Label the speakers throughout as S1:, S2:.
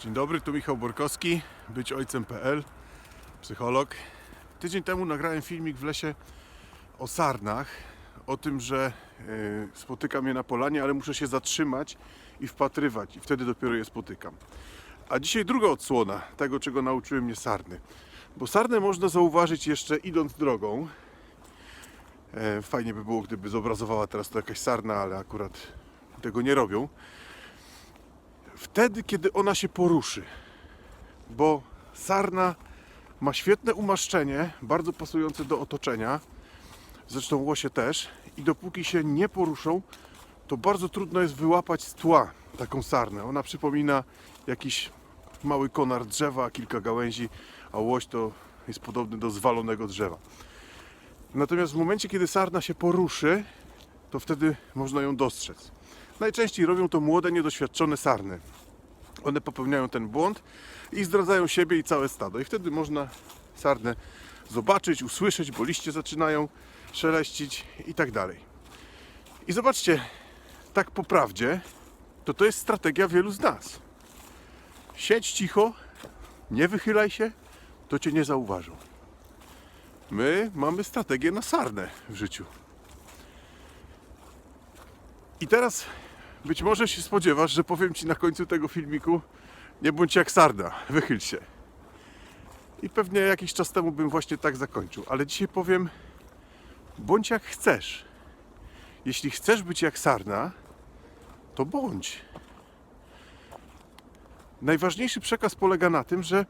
S1: Dzień dobry, tu Michał Borkowski, być ojcem.pl, psycholog. Tydzień temu nagrałem filmik w lesie o sarnach, o tym, że y, spotykam je na polanie, ale muszę się zatrzymać i wpatrywać i wtedy dopiero je spotykam. A dzisiaj druga odsłona tego, czego nauczyły mnie sarny. Bo sarnę można zauważyć jeszcze idąc drogą. E, Fajnie by było, gdyby zobrazowała teraz to jakaś sarna, ale akurat tego nie robią wtedy, kiedy ona się poruszy. Bo sarna ma świetne umaszczenie, bardzo pasujące do otoczenia. Zresztą łosie też. I dopóki się nie poruszą, to bardzo trudno jest wyłapać z tła taką sarnę. Ona przypomina jakiś mały konar drzewa, kilka gałęzi, a łoś to jest podobny do zwalonego drzewa. Natomiast w momencie, kiedy sarna się poruszy, to wtedy można ją dostrzec. Najczęściej robią to młode, niedoświadczone sarny. One popełniają ten błąd i zdradzają siebie i całe stado. I wtedy można sarnę zobaczyć, usłyszeć, bo liście zaczynają szeleścić i tak dalej. I zobaczcie, tak po prawdzie, to to jest strategia wielu z nas. Siedź cicho, nie wychylaj się, to cię nie zauważą. My mamy strategię na sarnę w życiu. I teraz być może się spodziewasz, że powiem Ci na końcu tego filmiku nie bądź jak sarna, wychyl się. I pewnie jakiś czas temu bym właśnie tak zakończył, ale dzisiaj powiem bądź jak chcesz. Jeśli chcesz być jak sarna, to bądź. Najważniejszy przekaz polega na tym, że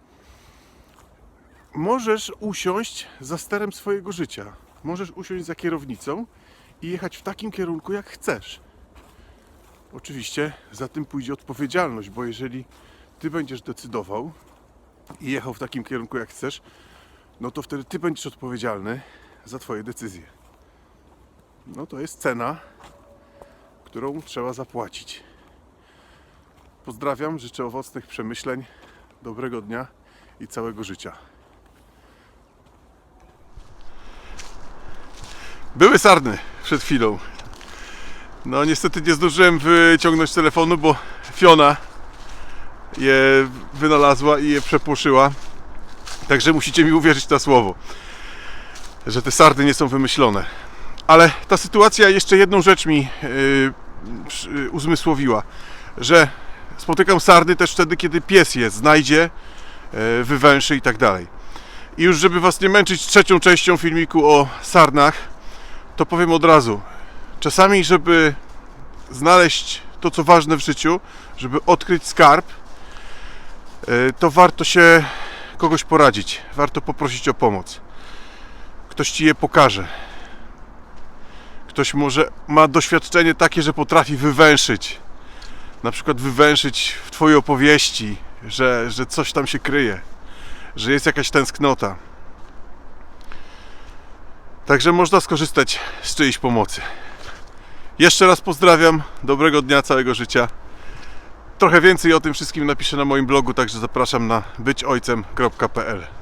S1: możesz usiąść za sterem swojego życia. Możesz usiąść za kierownicą i jechać w takim kierunku, jak chcesz. Oczywiście za tym pójdzie odpowiedzialność, bo jeżeli ty będziesz decydował i jechał w takim kierunku, jak chcesz, no to wtedy ty będziesz odpowiedzialny za twoje decyzje. No to jest cena, którą trzeba zapłacić. Pozdrawiam, życzę owocnych przemyśleń, dobrego dnia i całego życia. Były sarny przed chwilą. No niestety nie zdążyłem wyciągnąć telefonu, bo Fiona je wynalazła i je przepłoszyła. Także musicie mi uwierzyć na słowo, że te sardy nie są wymyślone. Ale ta sytuacja jeszcze jedną rzecz mi yy, uzmysłowiła, że spotykam sarny też wtedy, kiedy pies je znajdzie, yy, wywęszy i tak dalej. I już żeby was nie męczyć trzecią częścią filmiku o sarnach, to powiem od razu, czasami, żeby znaleźć to, co ważne w życiu, żeby odkryć skarb, y, to warto się kogoś poradzić. Warto poprosić o pomoc. Ktoś ci je pokaże. Ktoś może ma doświadczenie takie, że potrafi wywęszyć. Na przykład wywęszyć w Twojej opowieści, że, że coś tam się kryje, że jest jakaś tęsknota. Także można skorzystać z czyjejś pomocy. Jeszcze raz pozdrawiam, dobrego dnia, całego życia. Trochę więcej o tym wszystkim napiszę na moim blogu, także zapraszam na byćojcem.pl.